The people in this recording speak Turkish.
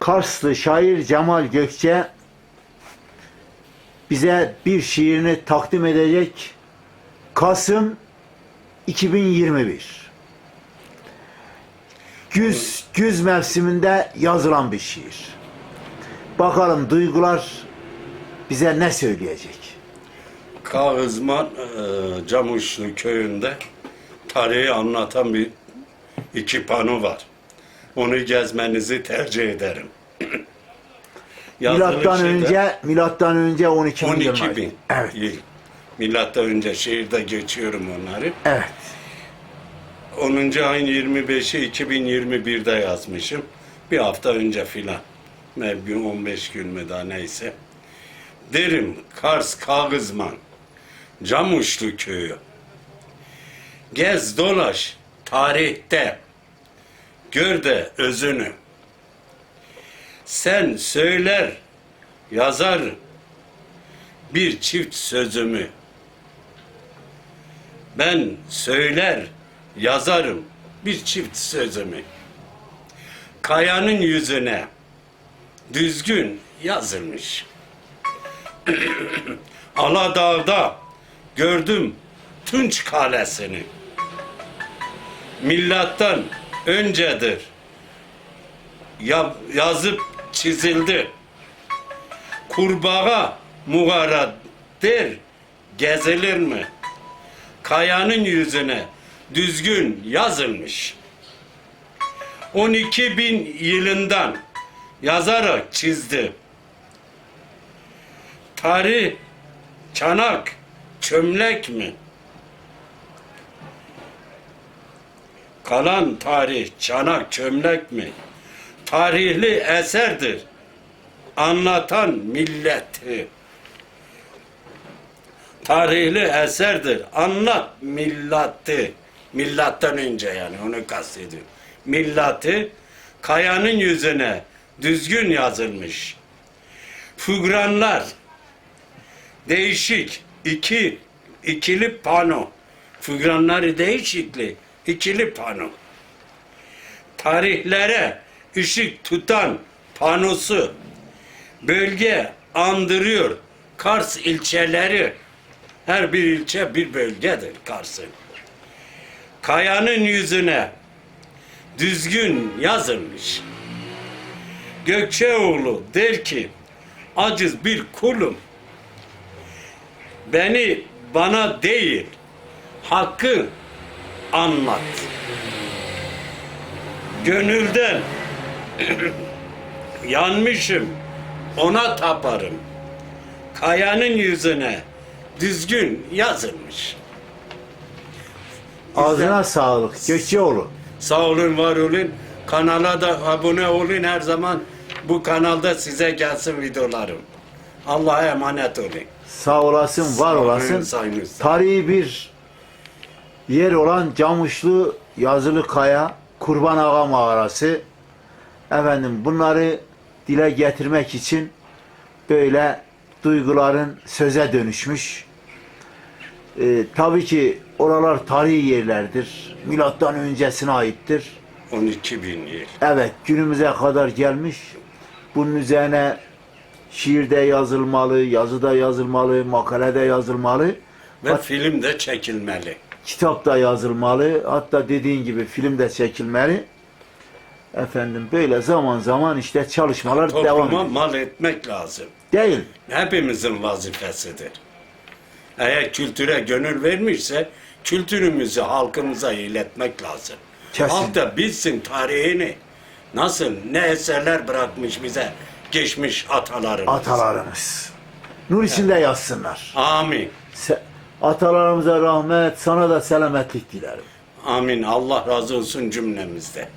Karslı şair Cemal Gökçe bize bir şiirini takdim edecek. Kasım 2021. Güz, güz mevsiminde yazılan bir şiir. Bakalım duygular bize ne söyleyecek? Kağızman e, Camuşlu köyünde tarihi anlatan bir iki pano var. Onu gezmenizi tercih ederim. Yazılı Milattan şeyde önce milattan önce 12 bin 12 yıl. bin Evet. yıl. Milattan önce şehirde geçiyorum onları. Evet. 10. ayın 25'i 2021'de yazmışım. Bir hafta önce filan. Ne gün 15 gün mü daha neyse. Derim Kars Kağızman. Camuşlu köyü. Gez dolaş tarihte. Gör de özünü. Sen söyler yazar bir çift sözümü. Ben söyler yazarım bir çift sözümü. Kayanın yüzüne düzgün yazılmış. Aladağ'da gördüm Tunç Kalesi'ni. Millattan öncedir. Ya- yazıp çizildi. Kurbağa mugara der gezilir mi? Kayanın yüzüne düzgün yazılmış. 12 bin yılından yazarak çizdi. Tarih çanak çömlek mi? Kalan tarih çanak çömlek mi? Tarihli eserdir. Anlatan milleti. Tarihli eserdir. Anlat milleti. Millattan önce yani onu kastediyorum. Milleti kayanın yüzüne düzgün yazılmış. Figüranlar değişik iki ikili pano. Figüranları değişikli ikili pano. Tarihlere ışık tutan panosu bölge andırıyor. Kars ilçeleri her bir ilçe bir bölgedir Kars'ın. Kayanın yüzüne düzgün yazılmış. Gökçeoğlu der ki aciz bir kulum beni bana değil hakkı anlat. Gönülden yanmışım ona taparım. Kayanın yüzüne düzgün yazılmış. Ağzına sağlık Gökçeoğlu. Sağ olun, var olun. Kanala da abone olun her zaman. Bu kanalda size gelsin videolarım. Allah'a emanet olun. Sağ olasın, var olun, olasın. sayın usta. Tarihi bir yer olan Camışlı Yazılı Kaya Kurban Ağa Mağarası. Efendim bunları dile getirmek için böyle duyguların söze dönüşmüş. Ee, tabii ki oralar tarihi yerlerdir. Milattan öncesine aittir. 12 bin yıl. Evet günümüze kadar gelmiş. Bunun üzerine şiirde yazılmalı, yazıda yazılmalı, makalede yazılmalı, Ve film de çekilmeli. Kitap da yazılmalı. Hatta dediğin gibi film de çekilmeli. Efendim böyle zaman zaman işte çalışmalar devam Topluma ediyor. mal etmek lazım. Değil. Hepimizin vazifesidir. Eğer kültüre gönül vermişse kültürümüzü halkımıza iletmek lazım. Kesin. Halk da bilsin tarihini. Nasıl, ne eserler bırakmış bize geçmiş atalarımız. Atalarımız. Nur içinde yazsınlar. Amin. Se- Atalarımıza rahmet, sana da selametlik dilerim. Amin. Allah razı olsun cümlemizde.